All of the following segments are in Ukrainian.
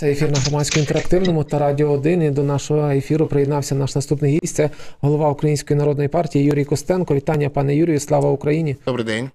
Це ефір на громадському інтерактивному та радіо 1. І до нашого ефіру приєднався наш наступний гість. Це голова Української народної партії Юрій Костенко. Вітання, пане Юрію. Слава Україні. Добрий день.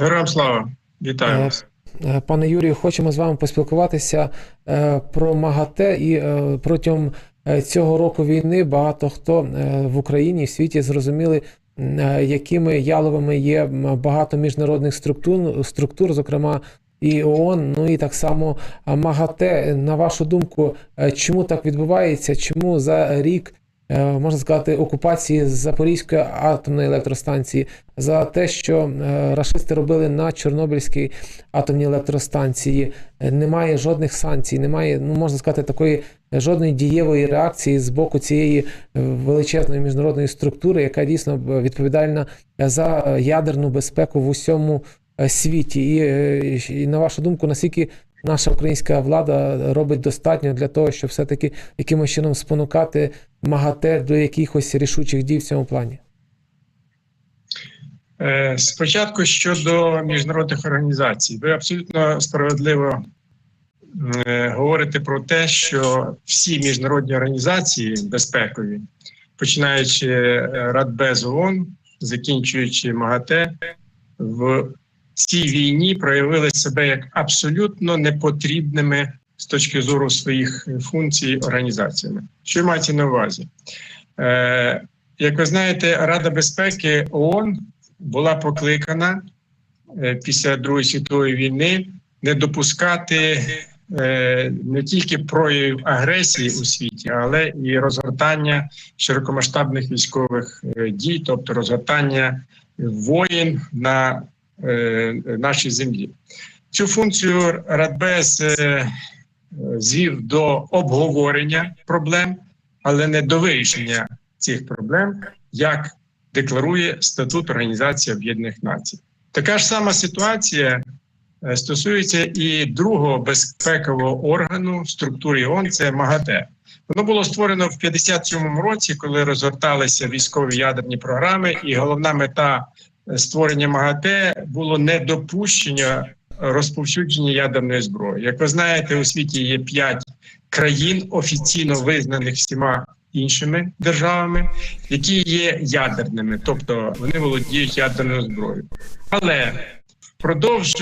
Героям слава, вітаю Е, вас. Е, Пане Юрію, хочемо з вами поспілкуватися е, про МАГАТЕ. І е, протягом е, цього року війни багато хто е, в Україні в світі зрозуміли, е, якими яловими є багато міжнародних структур, структур, зокрема. І ООН, ну і так само МАГАТЕ. На вашу думку, е, чому так відбувається? Чому за рік е, можна сказати окупації Запорізької атомної електростанції за те, що е, рашисти робили на Чорнобильській атомній електростанції, немає жодних санкцій, немає, ну можна сказати, такої жодної дієвої реакції з боку цієї величезної міжнародної структури, яка дійсно відповідальна за ядерну безпеку в усьому світі. І, е, і на вашу думку, наскільки наша українська влада робить достатньо для того, щоб все-таки якимось чином спонукати МАГАТЕ до якихось рішучих дій в цьому плані? Е, Спочатку щодо міжнародних організацій, ви абсолютно справедливо е, говорите про те, що всі міжнародні організації безпекові, починаючи е, Радбез ООН, закінчуючи МАГАТЕ, в цій війні проявили себе як абсолютно непотрібними з точки зору своїх функцій організаціями. Що мається на увазі? Е, Як ви знаєте, Рада безпеки ООН була покликана е, після Другої світової війни не допускати е, не тільки проявів агресії у світі, але і розгортання широкомасштабних військових е, дій, тобто розгортання воєн на е, нашій землі. Цю функцію Радбез е, е, звів до обговорення проблем, але не до вирішення цих проблем, як декларує статут Організації Об'єднаних Націй. Така ж сама ситуація е, стосується і другого безпекового органу в структурі ООН – це МАГАТЕ. Воно було створено в 57-му році, коли розгорталися військові ядерні програми, і головна мета е, створення МАГАТЕ було недопущення розповсюдження ядерної зброї. Як ви знаєте, у світі є п'ять країн, офіційно визнаних всіма іншими державами, які є ядерними, тобто вони володіють ядерною зброєю. Але впродовж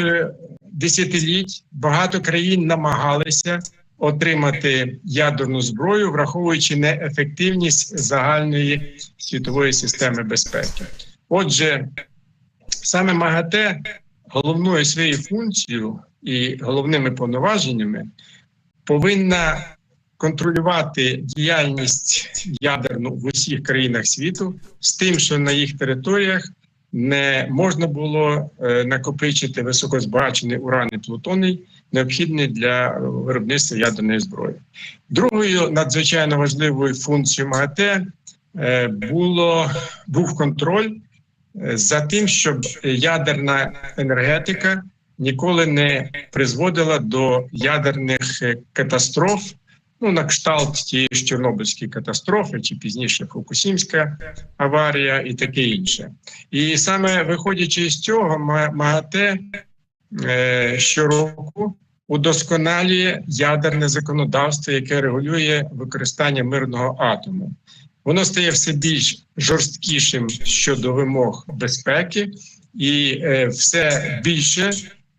десятиліть багато країн намагалися отримати ядерну зброю, враховуючи неефективність загальної світової системи безпеки. Отже, саме МАГАТЕ головною своєю функцією і головними повноваженнями повинна контролювати діяльність ядерну в усіх країнах світу з тим, що на їх територіях не можна було е, накопичити високозбагачений уран і плутоний, необхідний для виробництва ядерної зброї. Другою надзвичайно важливою функцією МАГАТЕ е, було був контроль за тим, щоб ядерна енергетика ніколи не призводила до ядерних е, катастроф. Ну, на кшталт тієї ж Чорнобильської катастрофи, чи пізніше Фукусімська аварія, і таке інше. І саме виходячи з цього, Ма- МАГАТЕ е, щороку удосконалює ядерне законодавство, яке регулює використання мирного атому. Воно стає все більш жорсткішим щодо вимог безпеки і е, все більше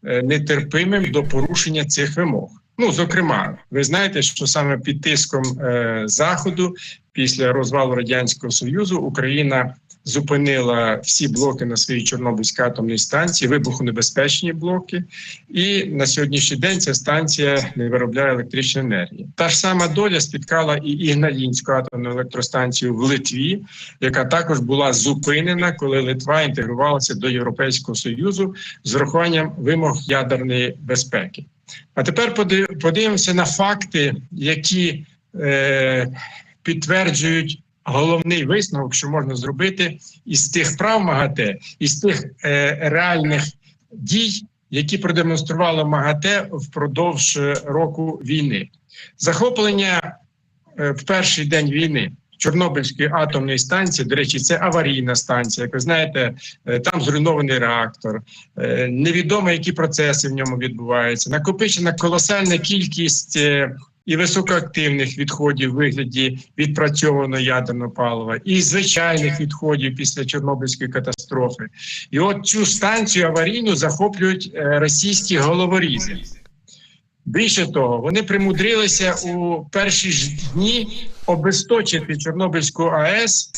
е, нетерпимим до порушення цих вимог. Ну, зокрема, ви знаєте, що саме під тиском е, заходу після розвалу радянського союзу Україна зупинила всі блоки на своїй Чорнобильській атомній станції, вибухонебезпечні блоки, і на сьогоднішній день ця станція не виробляє електричної енергії. Та ж сама доля спіткала і Ігналінську атомну електростанцію в Литві, яка також була зупинена, коли Литва інтегрувалася до Європейського союзу з урахуванням вимог ядерної безпеки. А тепер подивимося на факти, які е, підтверджують головний висновок, що можна зробити із тих прав МАГАТЕ, із тих е, реальних дій, які продемонструвало МАГАТЕ впродовж е, року війни. Захоплення е, в перший день війни Чорнобильської атомної станції. До речі, це аварійна станція. Як ви знаєте, е, там зруйнований реактор, е, невідомо, які процеси в ньому відбуваються. Накопичена колосальна кількість. І високоактивних відходів в вигляді відпрацьованого ядерного палива, і звичайних відходів після Чорнобильської катастрофи. І от цю станцію аварійну захоплюють е, російські головорізи. Більше того, вони примудрилися у перші ж дні обесточити Чорнобильську АЕС.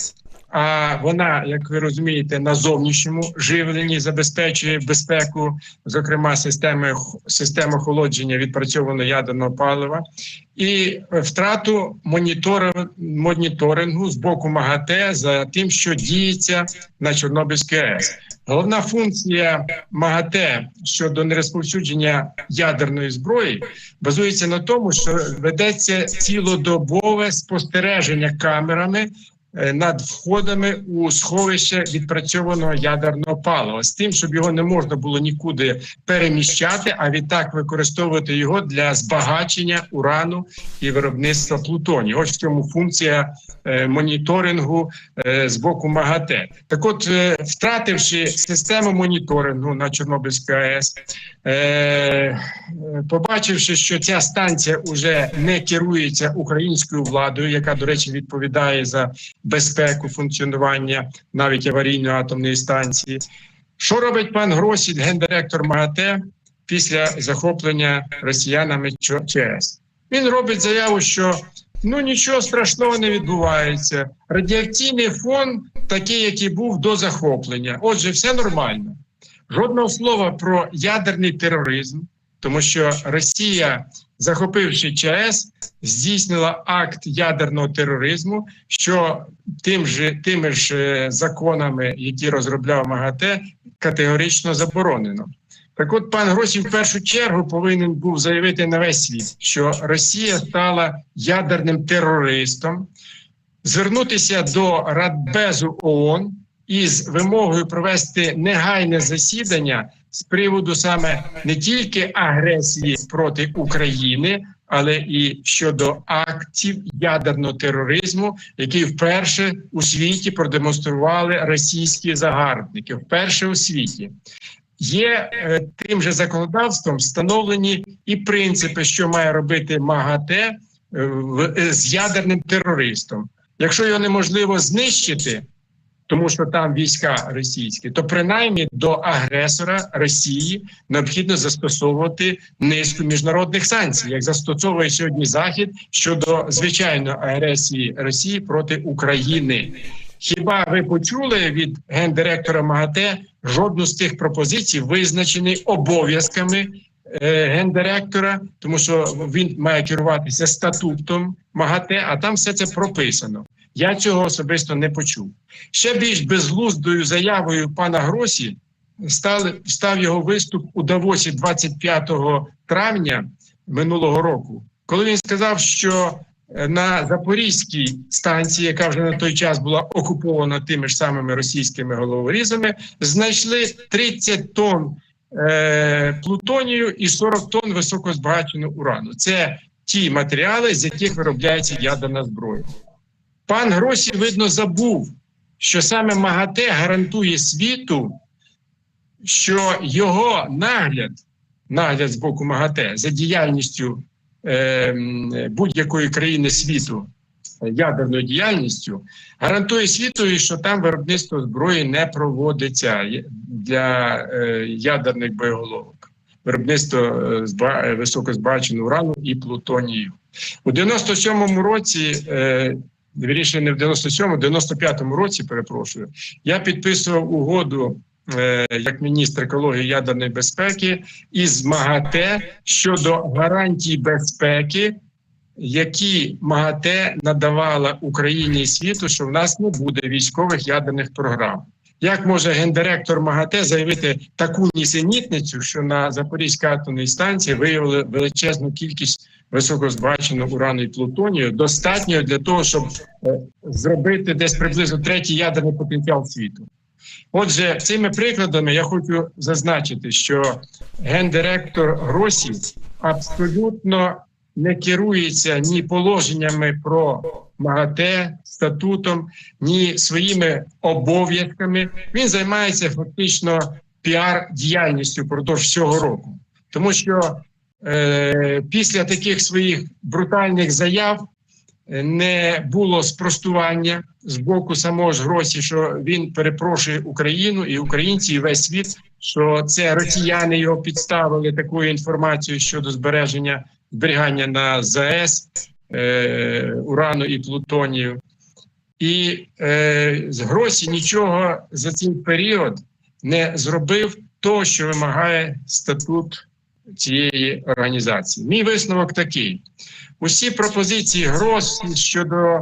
А вона, як ви розумієте, на зовнішньому живленні забезпечує безпеку, зокрема системи системи охолодження відпрацьованого ядерного палива, і втрату моніторингу, з боку МАГАТЕ за тим, що діється на Чорнобильській АЕС. Головна функція МАГАТЕ щодо нерозповсюдження ядерної зброї базується на тому, що ведеться цілодобове спостереження камерами над входами у сховище відпрацьованого ядерного палива з тим, щоб його не можна було нікуди переміщати, а відтак використовувати його для збагачення урану і виробництва плутонію. Ось в цьому функція е, моніторингу е, з боку МАГАТЕ. Так, от, е, втративши систему моніторингу на Чорнобильській АЕС, е, е, побачивши, що ця станція вже не керується українською владою, яка, до речі, відповідає за безпеку функціонування навіть аварійної атомної станції. Що робить пан Гросід, гендиректор МАГАТЕ, після захоплення росіянами ЧАЕС? Він робить заяву, що ну нічого страшного не відбувається. Радіаційний фон такий, який був до захоплення. Отже, все нормально. Жодного слова про ядерний тероризм, тому що Росія, захопивши ЧАЕС, здійснила акт ядерного тероризму, що тим же тими ж е, законами, які розробляв МАГАТЕ, категорично заборонено. Так, от пан Гросів в першу чергу повинен був заявити на весь світ, що Росія стала ядерним терористом, звернутися до Радбезу ООН із вимогою провести негайне засідання з приводу саме не тільки агресії проти України, але і щодо актів ядерного тероризму, які вперше у світі продемонстрували російські загарбники, вперше у світі. Є е, тим же законодавством встановлені і принципи, що має робити МАГАТЕ е, в- е, з ядерним терористом. Якщо його неможливо знищити, тому що там війська російські, то принаймні до агресора Росії необхідно застосовувати низку міжнародних санкцій, як застосовує сьогодні Захід щодо звичайної агресії Росії проти України. Хіба ви почули від гендиректора МАГАТЕ жодну з тих пропозицій, визначений обов'язками е, гендиректора, тому що він має керуватися статутом МАГАТЕ, а там все це прописано. Я цього особисто не почув. Ще більш безглуздою заявою пана Гросі став його виступ у Давосі 25 травня минулого року, коли він сказав, що е, на Запорізькій станції, яка вже на той час була окупована тими ж самими російськими головорізами, знайшли 30 тонн е, плутонію і 40 тонн високозбагаченого урану. Це ті матеріали, з яких виробляється ядерна зброя. Пан Гросі, видно, забув, що саме МАГАТЕ гарантує світу, що його нагляд, нагляд з боку МАГАТЕ за діяльністю е, будь-якої країни світу, ядерною діяльністю, гарантує світу, що там виробництво зброї не проводиться для е, ядерних боєголовок. Виробництво е, е, високозбагаченого урану і плутонію. У 97-му році, е, вірніше не в 97-му, 95-му році, перепрошую, я підписував угоду е, як міністр екології ядерної безпеки із МАГАТЕ щодо гарантій безпеки, які МАГАТЕ надавала Україні і світу, що в нас не буде військових ядерних програм. Як може гендиректор МАГАТЕ заявити таку нісенітницю, що на Запорізькій атомній станції виявили величезну кількість високозбагаченого урану і плутонію, достатньо для того, щоб е, зробити десь приблизно третій ядерний потенціал світу? Отже, цими прикладами я хочу зазначити, що гендиректор Гросі абсолютно не керується ні положеннями про МАГАТЕ, статутом, ні своїми обов'язками. Він займається фактично піар-діяльністю впродовж всього року. Тому що е, після таких своїх брутальних заяв е, не було спростування з боку самого ж Гросі, що він перепрошує Україну і українці, і весь світ, що це росіяни його підставили такою інформацією щодо збереження зберігання на ЗАЕС е, урану і плутонію. І е, Гросі нічого за цей період не зробив того, що вимагає статут цієї організації. Мій висновок такий: усі пропозиції Гросі щодо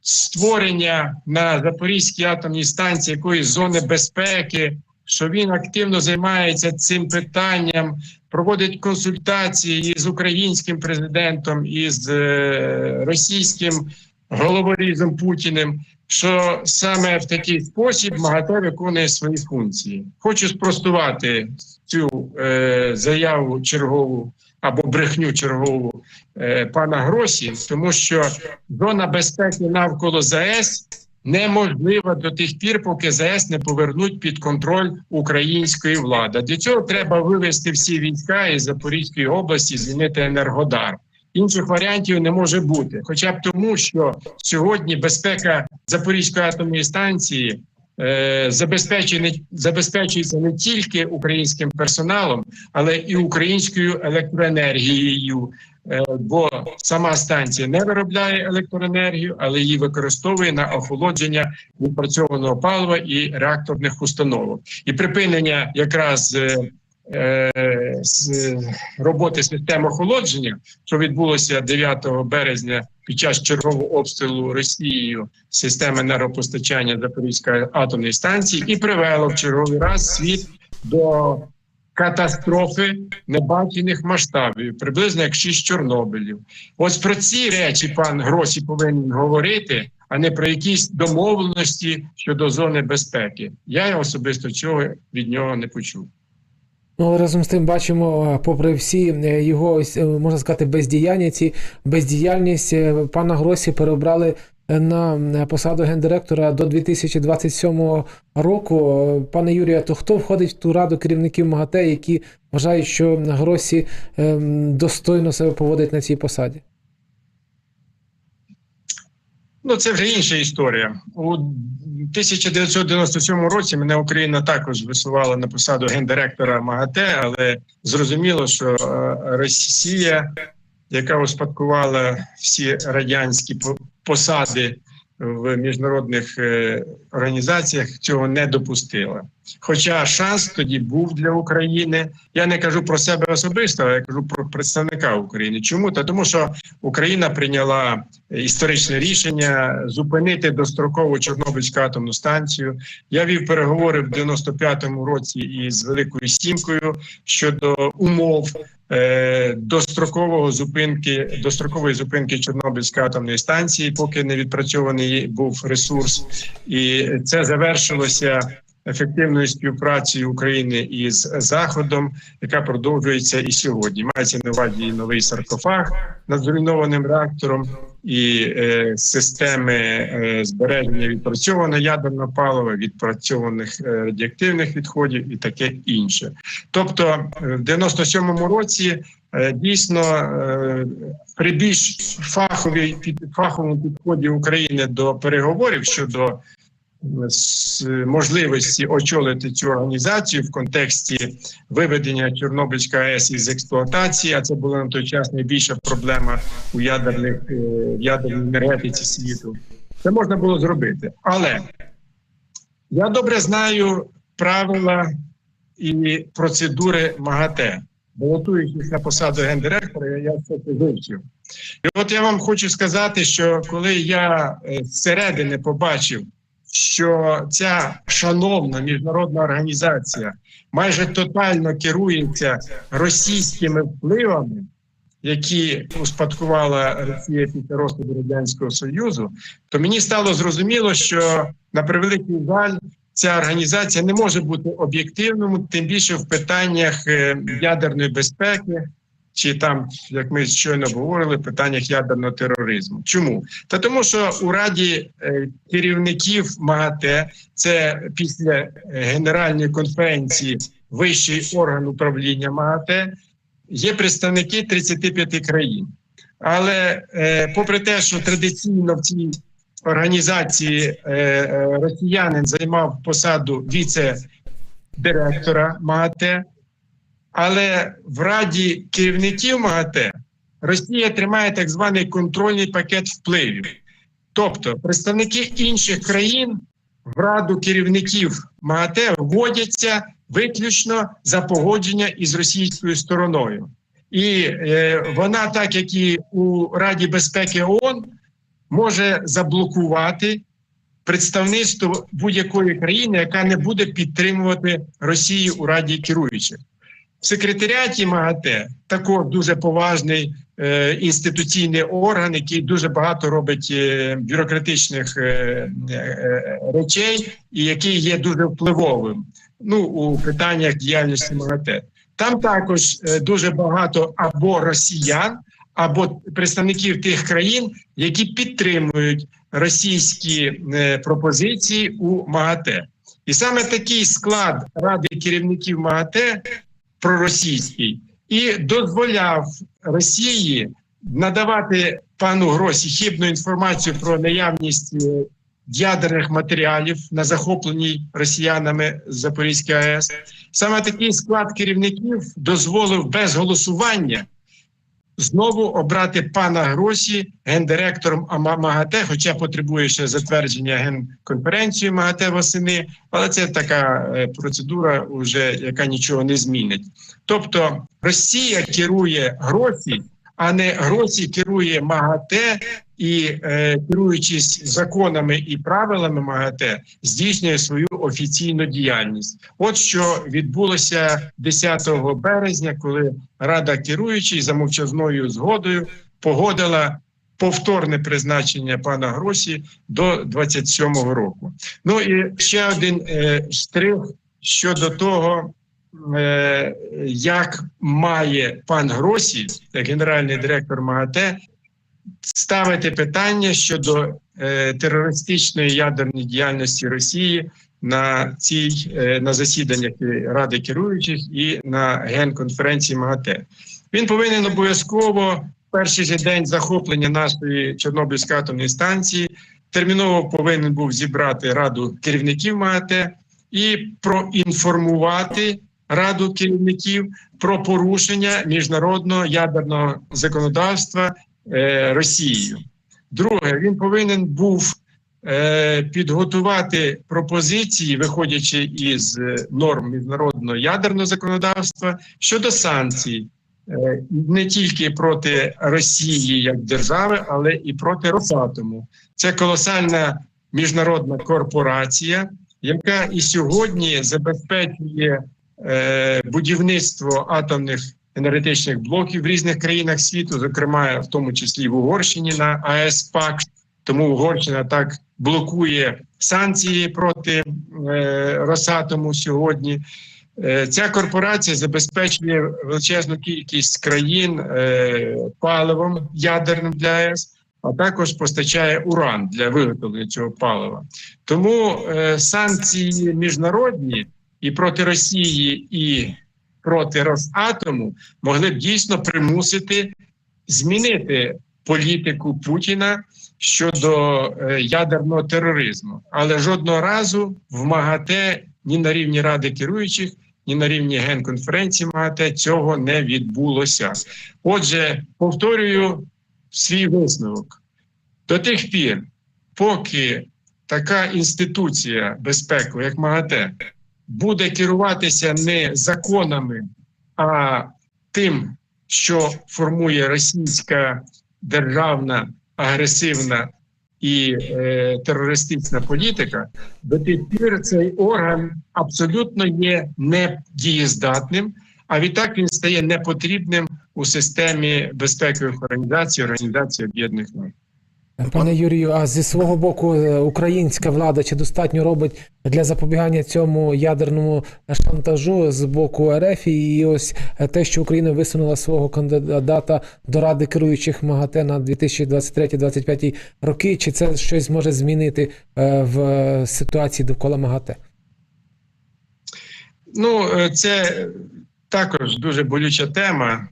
створення на Запорізькій атомній станції якоїсь зони безпеки, що він активно займається цим питанням, проводить консультації із українським президентом, із е, російським головорізом Путіним. Що саме в такий спосіб МАГАТЕ виконує свої функції. Хочу спростувати цю е, заяву чергову або брехню чергову е, пана Гросі, тому що зона безпеки навколо ЗАЕС неможлива до тих пір, поки ЗАЕС не повернуть під контроль української влади. Для цього треба вивести всі війська із Запорізької області, звільнити Енергодар. Інших варіантів не може бути, хоча б тому, що сьогодні безпека Запорізької атомної станції е, забезпечує забезпечується не тільки українським персоналом, але і українською електроенергією. Е, бо сама станція не виробляє електроенергію, але її використовує на охолодження відпрацьованого палива і реакторних установок. І припинення якраз е, роботи систем охолодження, що відбулося 9 березня під час чергового обстрілу Росією системи енергопостачання Запорізької атомної станції, і привело в черговий раз світ до катастрофи небачених масштабів, приблизно як шість Чорнобилів. Ось про ці речі пан Гросі повинен говорити, а не про якісь домовленості щодо зони безпеки. Я особисто цього від нього не почув. Ну, але разом з тим бачимо, е, попри всі е, його е, можна сказати, бездіяння, ці бездіяльність пана Гросі переобрали е, на посаду гендиректора до 2027 року. Пане Юрію, то хто входить в ту раду керівників МАГАТЕ, які вважають, що Гросі ем, достойно себе поводить на цій посаді? Ну, це вже інша історія. У 1997 році мене Україна також висувала на посаду гендиректора МАГАТЕ, але зрозуміло, що е, Росія, яка успадкувала всі радянські посади в міжнародних е, організаціях, цього не допустила. Хоча шанс тоді був для України. Я не кажу про себе особисто, а я кажу про представника України. Чому? Та тому, що Україна прийняла історичне рішення зупинити достроково Чорнобильську атомну станцію. Я вів переговори в 95-му році із Великою Сімкою щодо умов. е, Дострокового зупинки дострокової зупинки Чорнобильської атомної станції, поки не відпрацьований був ресурс, і це завершилося ефективною співпрацею України із Заходом, яка продовжується і сьогодні. Мається на увазі новий саркофаг над зруйнованим реактором, і е, системи е, збереження відпрацьованого ядерного палива, відпрацьованих е, радіоактивних відходів і таке інше. Тобто, е, в 97-му році е, дійсно е, при більш фаховій фаховому підході України до переговорів щодо можливості очолити цю організацію в контексті виведення Чорнобильської АЕС із експлуатації. А це була на той час найбільша проблема у ядерних е, в ядерній енергетиці світу. Це можна було зробити, але я добре знаю правила і процедури МАГАТЕ. Балотуючись на посаду гендиректора, я все це вивчив. І от я вам хочу сказати, що коли я е, зсередини побачив що ця шановна міжнародна організація майже тотально керується російськими впливами, які успадкувала Росія після розпаду радянського союзу, то мені стало зрозуміло, що на превеликий жаль. Ця організація не може бути об'єктивною, тим більше в питаннях е, ядерної безпеки, чи там, як ми щойно говорили, питаннях ядерного тероризму. Чому? Та тому, що у раді е, керівників МАГАТЕ, це після е, генеральної конференції вищий орган управління МАГАТЕ, є представники 35 країн. Але е, попри те, що традиційно в цій організації росіянин займав посаду віце-директора МАГАТЕ, але в раді керівників МАГАТЕ Росія тримає так званий контрольний пакет впливів. Тобто представники інших країн в раду керівників МАГАТЕ вводяться виключно за погодження із російською стороною. І е, вона, так як і у Раді безпеки ООН, може заблокувати представництво будь-якої країни, яка не буде підтримувати Росію у Раді керуючих. В секретаріаті МАГАТЕ також дуже поважний е, інституційний орган, який дуже багато робить е, бюрократичних е, е, речей, і який є дуже впливовим ну, у питаннях діяльності МАГАТЕ. Там також е, дуже багато або росіян, або представників тих країн, які підтримують російські е, пропозиції у МАГАТЕ. І саме такий склад ради керівників МАГАТЕ проросійський і дозволяв Росії надавати пану Гросі хибну інформацію про наявність е, ядерних матеріалів на захопленій росіянами Запорізькій АЕС. Саме такий склад керівників дозволив без голосування знову обрати пана Гросі гендиректором МАГАТЕ, хоча потребує ще затвердження генконференції МАГАТЕ восени, але це така е, процедура, уже, яка нічого не змінить. Тобто Росія керує Гросі, а не Гросі керує МАГАТЕ і е, керуючись законами і правилами МАГАТЕ, здійснює свою офіційну діяльність. От що відбулося 10 березня, коли Рада керуючий за мовчазною згодою погодила повторне призначення пана Гросі до 27-го року. Ну і ще один е, штрих щодо того. Е, Як має пан Гросі, генеральний директор МАГАТЕ, ставити питання щодо е, терористичної ядерної діяльності Росії на цій е, на засіданнях Ради керуючих і на генконференції МАГАТЕ. Він повинен обов'язково перший же день захоплення нашої Чорнобильської атомної станції терміново повинен був зібрати раду керівників МАГАТЕ і проінформувати раду керівників про порушення міжнародного ядерного законодавства е, Росією. Друге, він повинен був е, підготувати пропозиції, виходячи із е, норм міжнародного ядерного законодавства щодо санкцій. е, Не тільки проти Росії як держави, але і проти Росатому. Це колосальна міжнародна корпорація, яка і сьогодні забезпечує будівництво атомних енергетичних блоків в різних країнах світу, зокрема в тому числі в Угорщині на АЕС ПАК. Тому Угорщина так блокує санкції проти е, Росатому сьогодні. Е, Ця корпорація забезпечує величезну кількість країн е, паливом ядерним для АЕС, а також постачає уран для виготовлення цього палива. Тому е, санкції міжнародні і проти Росії, і проти Росатому могли б дійсно примусити змінити політику Путіна щодо е, ядерного тероризму, але жодного разу в МАГАТЕ ні на рівні ради керуючих, ні на рівні генконференції МАГАТЕ цього не відбулося. Отже, повторюю свій висновок до тих пір, поки така інституція безпеки, як МАГАТЕ, буде керуватися не законами, а тим, що формує російська державна агресивна і е, терористична політика, до тих пір цей орган абсолютно є недієздатним, а відтак він стає непотрібним у системі безпекових організацій, організації Об'єднаних Націй. Пане Юрію, а зі свого боку, е, українська влада чи достатньо робить для запобігання цьому ядерному шантажу з боку РФ і ось е, те, що Україна висунула свого кандидата до ради керуючих МАГАТЕ на 2023-2025 роки, чи це щось може змінити е, в ситуації довкола МАГАТЕ? Ну, це також дуже болюча тема.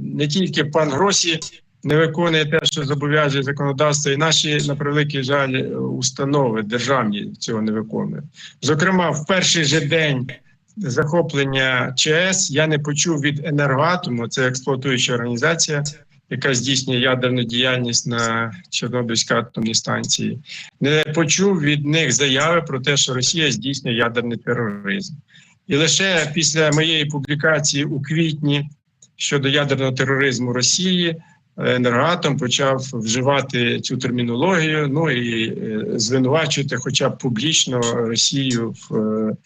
Не тільки пан Гросі не виконує те, що зобов'язує законодавство, і наші, на превеликий жаль, установи державні цього не виконують. Зокрема, в перший же день захоплення ЧАЕС я не почув від енергоатому, це експлуатуюча організація, яка здійснює ядерну діяльність на Чорнобильській атомній станції. Не почув від них заяви про те, що Росія здійснює ядерний тероризм. І лише після моєї публікації у квітні щодо ядерного тероризму Росії енергоатом почав вживати цю термінологію. Ну і е, звинувачувати, хоча б публічно Росію в е,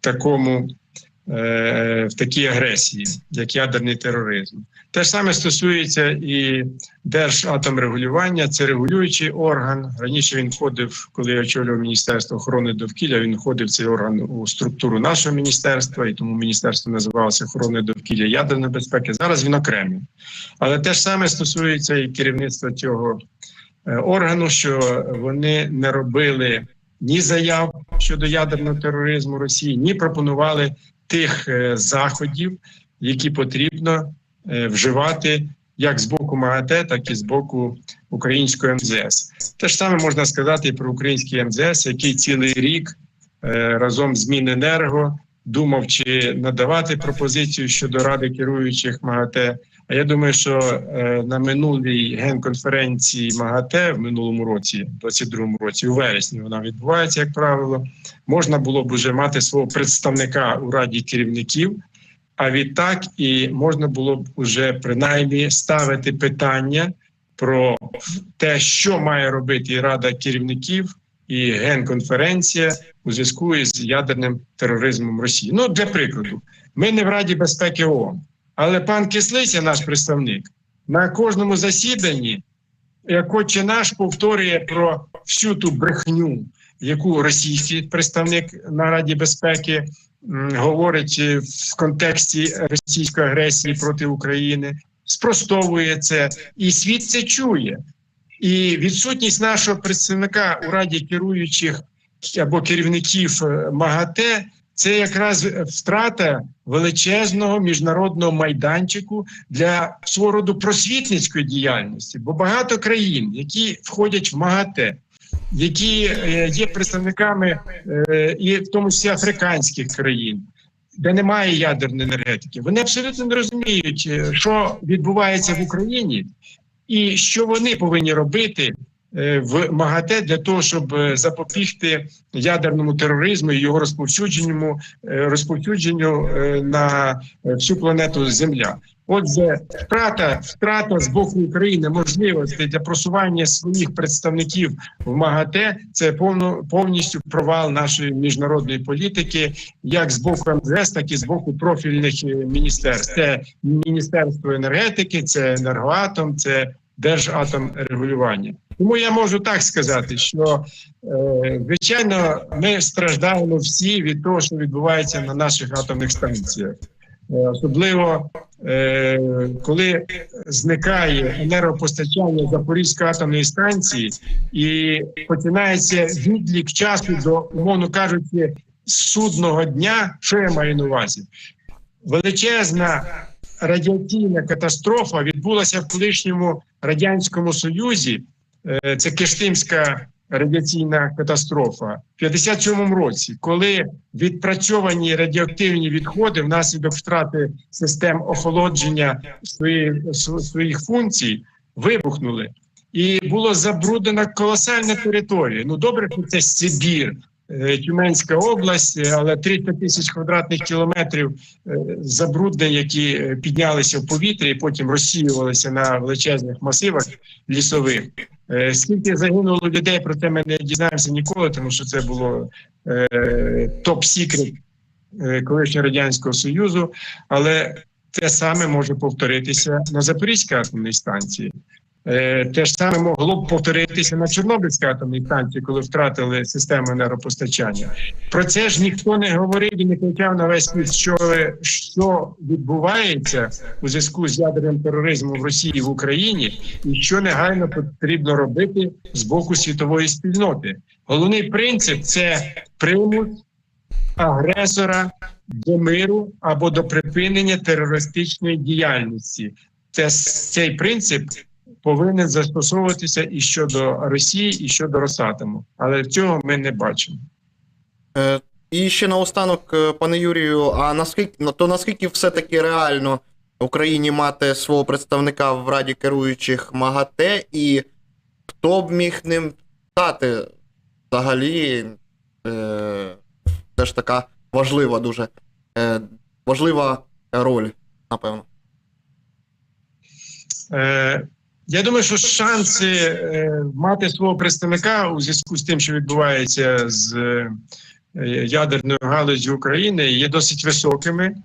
такому в такій агресії, як ядерний тероризм. Те ж саме стосується і Держатомрегулювання, це регулюючий орган. Раніше він входив, коли я очолював Міністерство охорони довкілля. Він входив цей орган у структуру нашого міністерства, і тому міністерство називалося охорони довкілля ядерної безпеки. Зараз він окремий. Але те ж саме стосується і керівництва цього е, органу, що вони не робили ні заяв щодо ядерного тероризму Росії, ні пропонували тих е, заходів, які потрібно е, вживати як з боку МАГАТЕ, так і з боку української МЗС. Те ж саме можна сказати і про український МЗС, який цілий рік е, разом з Міненерго думав, чи надавати пропозицію щодо ради керуючих МАГАТЕ. А я думаю, що е, на минулій генконференції МАГАТЕ в минулому році, 22-му році, у вересні вона відбувається, як правило, можна було б вже мати свого представника у раді керівників. А відтак і можна було б уже принаймні ставити питання про те, що має робити рада керівників і генконференція у зв'язку із ядерним тероризмом Росії. Ну для прикладу, ми не в Раді безпеки ООН, але пан Кислиця, наш представник, на кожному засіданні, як отче наш повторює про всю ту брехню, яку російський представник на Раді безпеки говорить е, в контексті російської агресії проти України, спростовує це, і світ це чує. І відсутність нашого представника у раді керуючих або керівників е, МАГАТЕ це якраз втрата величезного міжнародного майданчику для свого роду просвітницької діяльності, бо багато країн, які входять в МАГАТЕ, які е, є представниками е, і в тому числі африканських країн, де немає ядерної енергетики, вони абсолютно не розуміють, е, що відбувається в Україні, і що вони повинні робити в МАГАТЕ для того, щоб е, запобігти ядерному тероризму і його розповсюдженню е, розповсюдженню е, на е, всю планету Земля. Отже, втрата втрата з боку України можливостей для просування своїх представників в МАГАТЕ це повно повністю провал нашої міжнародної політики, як з боку МЗС, так і з боку профільних е, міністерств. Це міністерство енергетики, це енергоатом, це держатомрегулювання. Тому я можу так сказати, що е, звичайно ми страждаємо всі від того, що відбувається на наших атомних станціях. Е, Особливо е, коли зникає енергопостачання Запорізької атомної станції, і починається відлік часу до, умовно кажучи, судного дня, що я маю на увазі? Величезна радіаційна катастрофа відбулася в колишньому радянському союзі. Е, Це Киштимська радіаційна катастрофа в 57-му році, коли відпрацьовані радіоактивні відходи внаслідок втрати систем охолодження своїх, своїх функцій вибухнули, і було забруднена колосальна територія. Ну добре, що це Сибір. Е, Тюменська область, е, але 300 тисяч квадратних кілометрів е, забруднень, які піднялися в повітря і потім розсіювалися на величезних масивах лісових. Скільки загинуло людей, про це ми не дізнаємося ніколи, тому що це було топ-сікрет е, колишнього радянського союзу. Але те саме може повторитися на Запорізькій атомній станції. Е, Те ж саме могло б повторитися на Чорнобильській атомній станції, коли втратили систему енергопостачання. Про це ж ніхто не говорив і не кричав на весь світ, що, що відбувається у зв'язку з ядерним тероризмом в Росії в Україні, і що негайно потрібно робити з боку світової спільноти. Головний принцип це примус агресора до миру або до припинення терористичної діяльності. Це цей принцип повинен застосовуватися і щодо Росії, і щодо Росатому, але цього ми не бачимо. Е, І ще наостанок, е, пане Юрію, а наскільки ну, то наскільки все-таки реально Україні мати свого представника в Раді керуючих МАГАТЕ, і хто б міг ним стати взагалі? Е, Це ж така важлива дуже е, важлива роль, напевно. Е, я думаю, що шанси е, мати свого представника у зв'язку з тим, що відбувається з е, ядерною галузю України, є досить високими.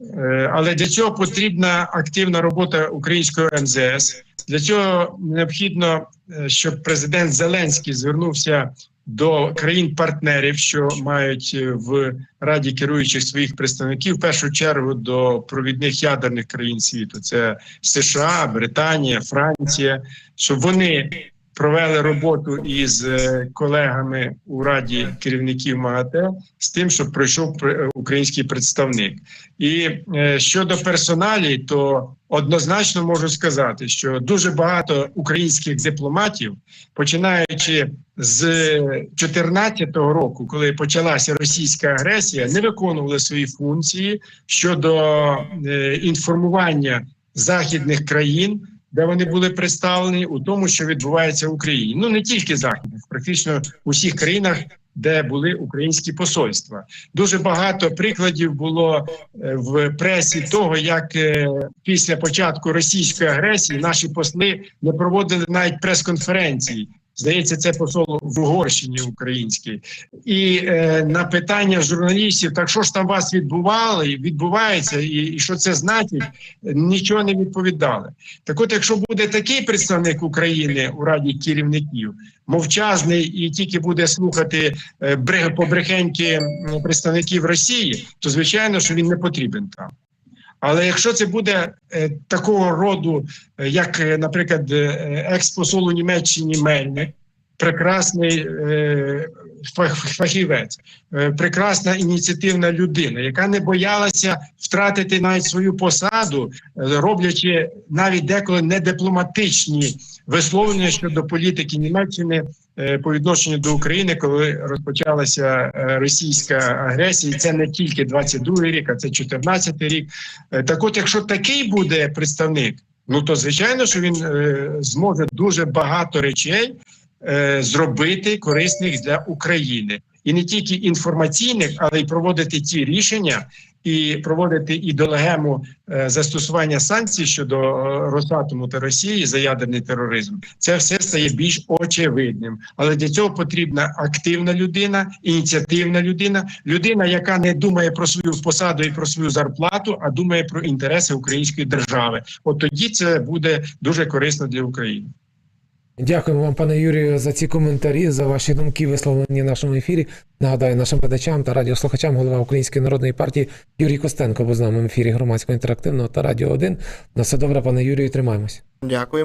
Е, Але для цього потрібна активна робота українського МЗС. Для цього необхідно, щоб президент Зеленський звернувся до країн-партнерів, що мають е, в раді керуючих своїх представників, в першу чергу до провідних ядерних країн світу. Це США, Британія, Франція, щоб вони провели роботу із е, колегами у раді керівників МАГАТЕ з тим, щоб пройшов український представник. І е, щодо персоналі, то однозначно можу сказати, що дуже багато українських дипломатів, починаючи з 2014 року, коли почалася російська агресія, не виконували свої функції щодо е, інформування західних країн. Де вони були представлені у тому, що відбувається в Україні, ну не тільки західних, практично у всіх країнах, де були українські посольства. Дуже багато прикладів було е, в пресі того, як е, після початку російської агресії наші посли не проводили навіть прес-конференції. Здається, це посол в Угорщині український. І е, на питання журналістів, так що ж там вас відбувало і відбувається, і, і що це значить, нічого не відповідали. Так, от, якщо буде такий представник України у раді керівників, мовчазний і тільки буде слухати е, бре- побрехеньки представників Росії, то звичайно, що він не потрібен там. Але якщо це буде е, такого роду, е, як, е, наприклад, експосол Німеччині Мельник, прекрасний фахівець, прекрасна ініціативна людина, яка не боялася втратити навіть свою посаду, роблячи навіть деколи недипломатичні висловлення щодо політики Німеччини по відношенню до України, коли розпочалася е, російська агресія. І це не тільки 22-й рік, а це 14-й рік. Е, Так, от, якщо такий буде представник, ну то звичайно, що він е, зможе дуже багато речей е, зробити корисних для України. І не тільки інформаційних, але й проводити ті рішення і проводити ідеологему е, застосування санкцій щодо е, Росатому та Росії за ядерний тероризм. Це все стає більш очевидним. Але для цього потрібна активна людина, ініціативна людина, людина, яка не думає про свою посаду і про свою зарплату, а думає про інтереси української держави. От тоді це буде дуже корисно для України. Дякуємо вам, пане Юрію, за ці коментарі, за ваші думки, висловлені в нашому ефірі. Нагадаю нашим глядачам та радіослухачам, голова Української народної партії Юрій Костенко був з нами в ефірі громадського інтерактивного та радіо 1. На все добре, пане Юрію, тримаємось. Дякую.